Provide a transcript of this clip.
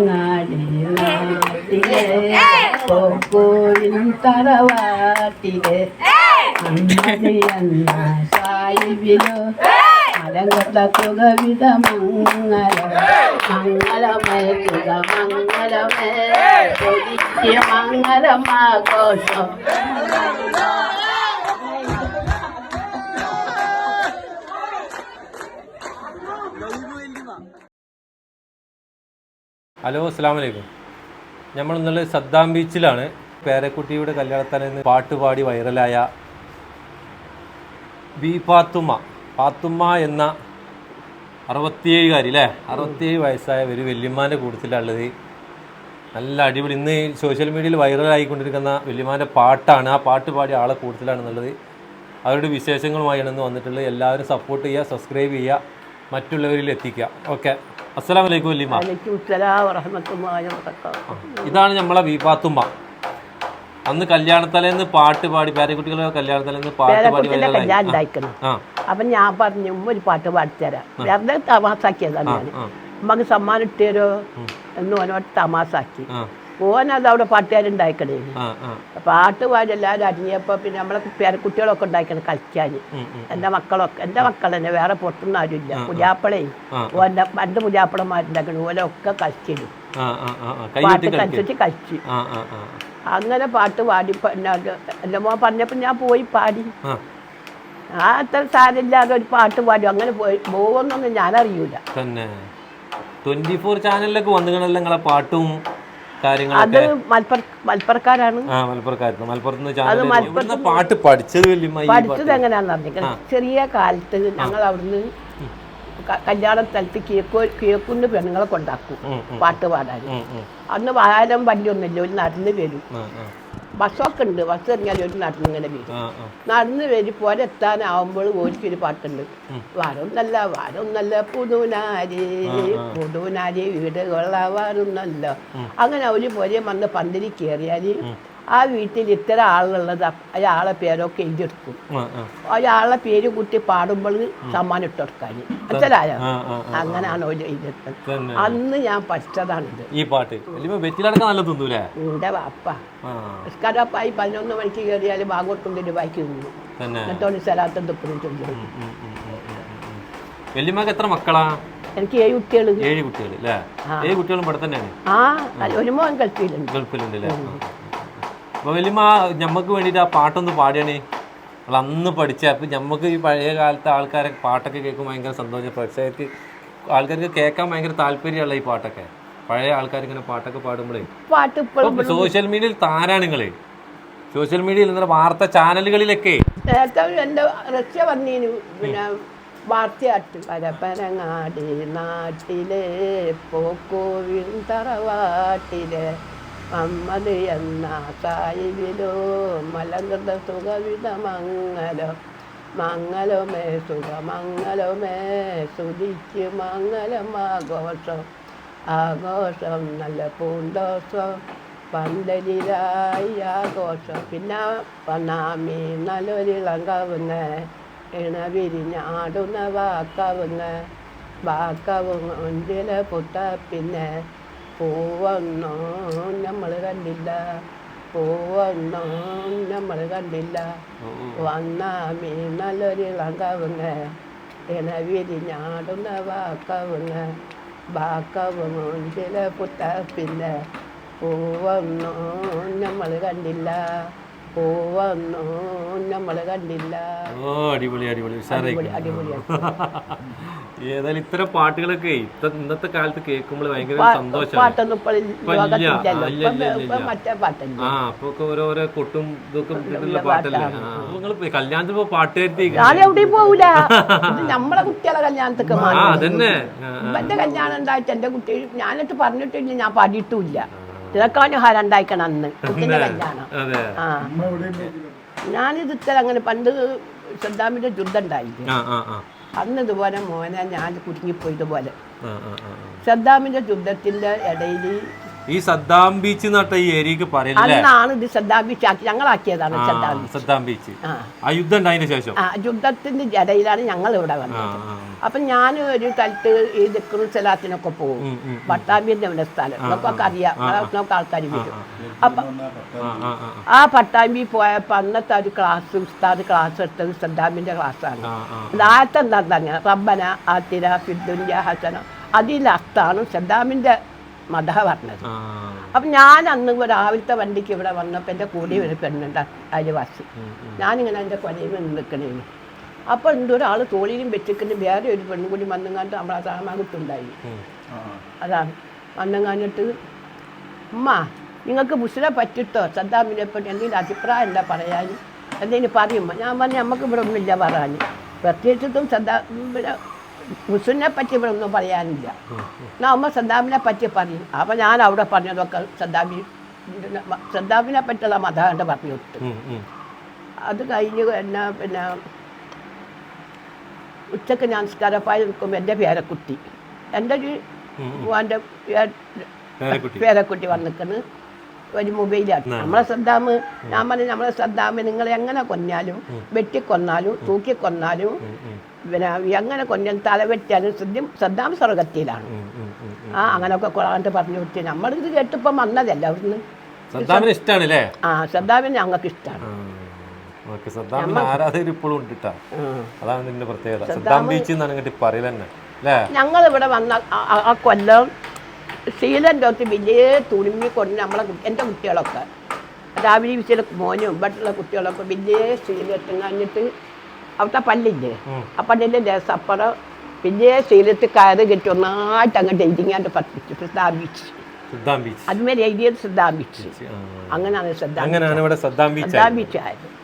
നാട്ടിലെ പോക്കോഴിൻ തറവാട്ടിലെ അമ്മയെന്ന സായിബിലോ അലങ്കത്ത തുകവിധ മംഗലം മംഗളമേ തുക മംഗളമേ പൊതിക്ക് ഹലോ അസ്സാം വലൈക്കും നമ്മൾ ഇന്നലെ സദ്ദാം ബീച്ചിലാണ് പേരക്കുട്ടിയുടെ കല്യാണത്തിന് പാട്ട് പാടി വൈറലായ ബി പാത്തുമ്മ പാത്തുമ്മ എന്ന അറുപത്തിയേഴുകാരി അല്ലേ അറുപത്തിയേഴ് വയസ്സായ ഒരു വല്യമ്മാന്റെ കൂട്ടത്തിലുള്ളത് നല്ല അടിപൊളി. ഇന്ന് സോഷ്യൽ മീഡിയയിൽ വൈറലായിക്കൊണ്ടിരിക്കുന്ന വല്യമ്മാന്റെ പാട്ടാണ്. ആ പാട്ട് പാടിയ ആളെ കൂടുതലാണെന്നുള്ളത് അവരുടെ വിശേഷങ്ങളുമായാണ് ഇന്ന് വന്നിട്ടുള്ളത്. എല്ലാവരും സപ്പോർട്ട് ചെയ്യുക സബ്സ്ക്രൈബ് ചെയ്യുക മറ്റുള്ളവരിൽ എത്തിക്കുക. ഓക്കെ അസ്സലാം വലൈക്കും വല്യമ്മ ഇതാണ് നമ്മളെ വീപാത്തുമ്മ അന്ന് കല്യാണത്തലേന്ന് പാട്ട് പാടി പേരക്കുട്ടികളെ കല്യാണത്തലേന്ന് പാട്ട് പാടി അപ്പൊ ഞാൻ പറഞ്ഞു ഒരു പാട്ട് പാടിത്തരാം. വെറുതെ തമാസാക്കിയതാണ് ഉമ്മക്ക് സമ്മാനം ഇട്ടേരോ എന്ന് ഓനോട് തമാസാക്കി. ആ ഓനത് അവിടെ പാട്ടുകാരുണ്ടായിക്കണേ പാട്ട് പാടി എല്ലാവരും അരിഞ്ഞപ്പോൾ പിന്നെ നമ്മളെ പേരക്കുട്ടികളൊക്കെ ഉണ്ടായിക്കണം കളിക്കാൻ. എന്റെ. എന്റെ മക്കളൊക്കെ എന്റെ മക്കൾ തന്നെ വേറെ പുറത്തുനിന്ന് ആരുമില്ല. പുതിയാപ്പളേ ആ. ഓന്റെ രണ്ട് പുതിയാപ്പളമാരുണ്ടാക്കണം ഓലൊക്കെ കളിച്ചിടും പാട്ടനുസരിച്ച് കളിച്ചു. അങ്ങനെ പാട്ട് പാടി എന്റെ മോൻ പറഞ്ഞപ്പോൾ ഞാൻ പോയി പാടി. ആ. അത്ര സാരില്ലാതെ ഒരു പാട്ട് പാടി അങ്ങനെ പോയി. പോകുന്നൊന്നും ഞാനറിയൂല. ട്വന്റി ഫോർ ചാനലിലൊക്കെ വന്നുകണല്ലോ നിങ്ങളെ പാട്ടും അത് മലപ്പുറക്കാരാണ്. മലപ്പുറത്ത് പാട്ട് പഠിച്ചത് പഠിച്ചത് എങ്ങനെയാണെന്ന് ചെറിയ കാലത്ത് ഞങ്ങൾ അവിടുന്ന് കല്യാണ സ്ഥലത്ത് കിഴക്കോ കേക്കുന്ന് പെണ്ണുങ്ങളെ കൊണ്ടാക്കും. പാട്ട് പാടാൻ. അന്ന് വാഹനം വണ്ടിയൊന്നുമില്ല ഒരു നടന്ന് വരും. ബസ്സൊക്കെ ഉണ്ട് ബസ് ഇറങ്ങിയാൽ ഒരു നടന്ന് ഇങ്ങനെ വരും. നടന്ന് വരും. പോലെ എത്താനാവുമ്പോൾ ഓടിക്കൊരു പാട്ടുണ്ട്. വാരം നല്ല പുതുനാരി പുതുനാരി വീട് നല്ല അങ്ങനെ ഒരു പോലെ വന്ന് പന്തിരി കയറിയാൽ ആ വീട്ടിൽ ഇത്ര ആളുള്ളത് അയാളെ പേരൊക്കെ എഴുതിയെടുക്കും. അയാളെ പേര് കുട്ടി പാടുമ്പോൾ സമ്മാനം ഇട്ട് കൊടുക്കാൻ. മനസ്സിലായോ ആ ആ ആ അങ്ങനെയാണ് ഒരു എഴുതിയെടുത്തത്. അന്ന് ഞാൻ പഠിച്ചതാണിത്. ഈ പാട്ട്. തിന്നൂലേ? വാപ്പ. നിസ്കാരപ്പായി പതിനൊന്ന് മണിക്ക് കയറിയാൽ ബാഗോട്ടുണ്ട് രൂപയ്ക്ക് നിന്നു എന്നിട്ടോട് സ്ഥലത്തും തുപ്പനും ചൊല്ലും. വല്യമ്മക്ക് എത്ര മക്കളാ? എനിക്ക് ഏഴ് കുട്ടികൾ ഏഴ് കുട്ടികൾ അല്ലേ ഏഴ് കുട്ടികളും ഇവിടെ തന്നെയാണ്? ആ ഒരു മോൻ ഗൾഫിലുണ്ട്. ഗൾഫിലുണ്ട് അല്ലേ അപ്പൊ വലിയ ഞമ്മക്ക് വേണ്ടിട്ട് ആ പാട്ടൊന്ന് പാടിയാണേ. നമ്മൾ അന്ന് പഠിച്ച. അപ്പൊ ഞമ്മക്ക് ഈ പഴയ കാലത്തെ ആൾക്കാരെ പാട്ടൊക്കെ കേൾക്കുമ്പോൾ ഭയങ്കര സന്തോഷം. പ്രത്യേകിച്ച് ആൾക്കാർക്ക് കേൾക്കാൻ ഭയങ്കര താല്പര്യമുള്ള ഈ പാട്ടൊക്കെ. പഴയ ആൾക്കാർ ഇങ്ങനെ പാട്ടൊക്കെ പാടുമ്പോഴേ പാട്ട് സോഷ്യൽ മീഡിയയിൽ താരാണ് നിങ്ങൾ. സോഷ്യൽ മീഡിയയിൽ ഇന്നലെ വാർത്ത ചാനലുകളിലൊക്കെ. നേരത്തെ എന്റെ റഷ്യ വന്നീനു പിന്നെ വാർത്തയാട്ട് പരപ്പനങ്ങാടി നാട്ടിലെ പോക്കോവിൻ തറവാട്ടിലെ മമ്മത് എന്ന സായിബിലോ മലങ്കൃത സുഖവിധ മംഗലം. മംഗലമേ സുഖമംഗലമേ സുതിക്ക് മംഗലം ആഘോഷം ആഘോഷം നല്ല പൂന്തോഷം പന്തലിലായി ആഘോഷം. പിന്നെ പന്നാമി നല്ലൊരിളം കവുന്ന ഇണ വിരിഞ്ഞാടുന്ന വാക്കവുന്ന വാക്കവും ഒഞ്ചില പുത്ത പിന്നെ പൂവന്നോ നമ്മൾ കണ്ടില്ല. പൂവന്നോ നമ്മൾ കണ്ടില്ല. വന്നാമി നല്ലൊരിളം കവുങ്ങ ഇണ വിരിഞ്ഞാടുന്ന വാക്കവുന്ന വാക്കവും ചില പുത്ത പിന്നെ പൂവന്നോ നമ്മൾ കണ്ടില്ല. പൂവന്നോ? നമ്മളെ കണ്ടില്ല. ഓ അടിപൊളി അടിപൊളി. അടിപൊളിയാണ് ഏതായാലും ഇത്തരം പാട്ടുകളൊക്കെ ഇന്നത്തെ കാലത്ത് കേൾക്കുമ്പോൾ ഭയങ്കര സന്തോഷമാണ് ആ അപ്പൊ ഓരോരോ കൊട്ടും ഇതൊക്കെ പാട്ടല്ലേ? നിങ്ങൾ കല്യാണത്തിന് പോ പാട്ടുകാരി ഞാൻ എവിടെയും നമ്മളെ കുട്ടികളെ കല്യാണത്തൊക്കെ അതന്നെ. ഇവന്റെ കല്യാണം ഉണ്ടായിട്ട് എന്റെ കുട്ടി ഞാനിട്ട് പറഞ്ഞിട്ടില്ല ഞാൻ പാടിയിട്ടുമില്ല തിരക്കാനും ഹരണ്ടായിക്കണം അന്ന്. കുട്ടിന്റെ കല്യാണം. ആ. ഞാനിത് ഇത്ര അങ്ങനെ പണ്ട് സദ്ദാമിന്റെ യുദ്ധം ഉണ്ടായില്ലേ? അന്ന് ഇതുപോലെ മോനെ ഞാൻ കുടുങ്ങിപ്പോയി ശ്രദ്ധാമിന്റെ. സദ്ദാമിന്റെ യുദ്ധത്തിന്റെ ഇടയിൽ ഈ സദ്ദാം ബീച്ച് എന്നട്ട ഈ ഏരിയക്ക് പറയുന്നത് അന്നാണ് ഇത് സദ്ദാം ബീച്ച് ആക്കി ഞങ്ങളാക്കിയതാണ് സദ്ദാം ബീച്ച്. Saddam beach. ആ. യുദ്ധം ഉണ്ടായതിനു ശേഷം? ആ യുദ്ധത്തിന്റെ ജടയിലാണ് ഞങ്ങൾ ഇവിടെ വന്നത്. അപ്പൊ ഞാൻ ഒരു സ്ഥലത്ത് ഈ ദിക്കുറു സലാത്തിനൊക്കെ പോകും. പട്ടാമ്പിന്റെ അവിടെ സ്ഥലം. നമുക്കൊക്കെ അറിയാം. നമുക്ക് ആൾക്കാർ വരും. അപ്പൊ ആ, ആ, ആ, ആ പട്ടാമ്പി പോയപ്പോ അന്നത്തെ ഒരു ക്ലാസ് ഉസ്താദ് ക്ലാസ് എടുത്തത് സദ്ദാമിന്റെ ക്ലാസ്സാണ്. ആദ്യത്തെ എന്താ തന്നെ റബ്ബന ആത്തിര ഫിദ്ദുന്യ ഹസന. അർത്ഥാണ് സദ്ദാമിന്റെ മത പറഞ്ഞത്. അപ്പം ഞാൻ അന്ന് രാവിലത്തെ വണ്ടിക്ക് ഇവിടെ വന്നപ്പോൾ എന്റെ കൂടി ഒരു പെണ്ണുണ്ട് അയൽവാസി. ഞാനിങ്ങനെ എന്റെ കൊലയിൽ നിൽക്കണേ അപ്പോൾ എന്തോ ഒരാൾ തോളിയിലും വെച്ചിട്ട് വേറെ ഒരു പെണ്ണും കൂടി നമ്മൾ നമ്മളെ സാമാകുത്തുണ്ടായി ഉം. അതാണ് വന്നങ്ങാഞ്ഞിട്ട് ഉമ്മ നിങ്ങൾക്ക് മുസ്ലിം പറ്റിട്ടോ? സദ്ദാമിനെ പറ്റി എന്തെങ്കിലും അഭിപ്രായം എന്താ പറയാൻ എന്തെങ്കിലും പറയുമ്പോൾ ഞാൻ പറഞ്ഞു നമുക്ക് ഇവിടെ ഒന്നുമില്ല പറയാൻ പ്രത്യേകിച്ചിട്ടും സദ്ദാ മുസ്ലിനെ പറ്റി ഇവിടെ ഒന്നും പറയാനില്ല. അമ്മ സദ്ദാമിനെ പറ്റി പറയും. അപ്പം ഞാൻ അവിടെ പറഞ്ഞതൊക്കെ സദ്ദാമി സദ്ദാമിനെ പറ്റിയുള്ള മതാണ്ട് പറഞ്ഞു ഉം. അത് കഴിഞ്ഞ് എന്നാ പിന്നെ ഉച്ചയ്ക്ക് ഞാൻ സ്കരപ്പായി നിൽക്കുമ്പോൾ എന്റെ പേരക്കുട്ടി. എന്റെ ഒരു പേരക്കുട്ടി വന്നിക്കണ്. ഒരു മൊബൈലാണ്. നമ്മളെ സദ്ദാമ് ഞാൻ പറഞ്ഞു നമ്മളെ സദ്ദാമ് നിങ്ങൾ എങ്ങനെ കൊന്നാലും വെട്ടിക്കൊന്നാലും തൂക്കിക്കൊന്നാലും പിന്നെ എങ്ങനെ കൊന്നാലും തല വെട്ടിയാലും സദ്യം സദ്ദാം സ്വർഗത്തിലാണ്. ആ അങ്ങനെയൊക്കെ കൊള്ളാണ്ട് പറഞ്ഞു കൊടുത്ത് നമ്മളിത് കേട്ടിപ്പം വന്നതല്ല അവിടുന്ന്? സദ്ദാമിന് ആ സദ്ദാമിനെ ഞങ്ങൾക്ക് ഇഷ്ടമാണ് ആരാധകർ ഇപ്പോഴും ഉണ്ട്. അതാണ് ഇതിന്റെ പ്രത്യേകത. സദ്ദാം ബീച്ച് എന്നാണ് ഇങ്ങോട്ട് പറയൽ തന്നെ അല്ലേ ഞങ്ങൾ ഇവിടെ വന്ന ആ കൊല്ലം ശീലന്റെ ഒത്ത് വലിയ തുണിമി കൊണ്ട് നമ്മളെ എന്റെ കുട്ടികളൊക്കെ. രാവിലെ വിശയിലെ മോനും ഇവിടെയുള്ള കുട്ടികളൊക്കെ വലിയ ശീലത്തിൽ കഴിഞ്ഞിട്ട് അവിടുത്തെ പല്ലില്ലേ. ആ പല്ലിന്റെ രസപ്പുറം വലിയ ശീലത്തിൽ കയറ് കെട്ടി ഒന്നായിട്ട് അങ്ങോട്ട് എഴുതിങ്ങാണ്ട് പറ്റിച്ചു. സ്ഥാപിച്ചു അതുമേ എഴുതിയത് ആ. അങ്ങനെയാണ് ശ്രദ്ധ അങ്ങനെയാണ്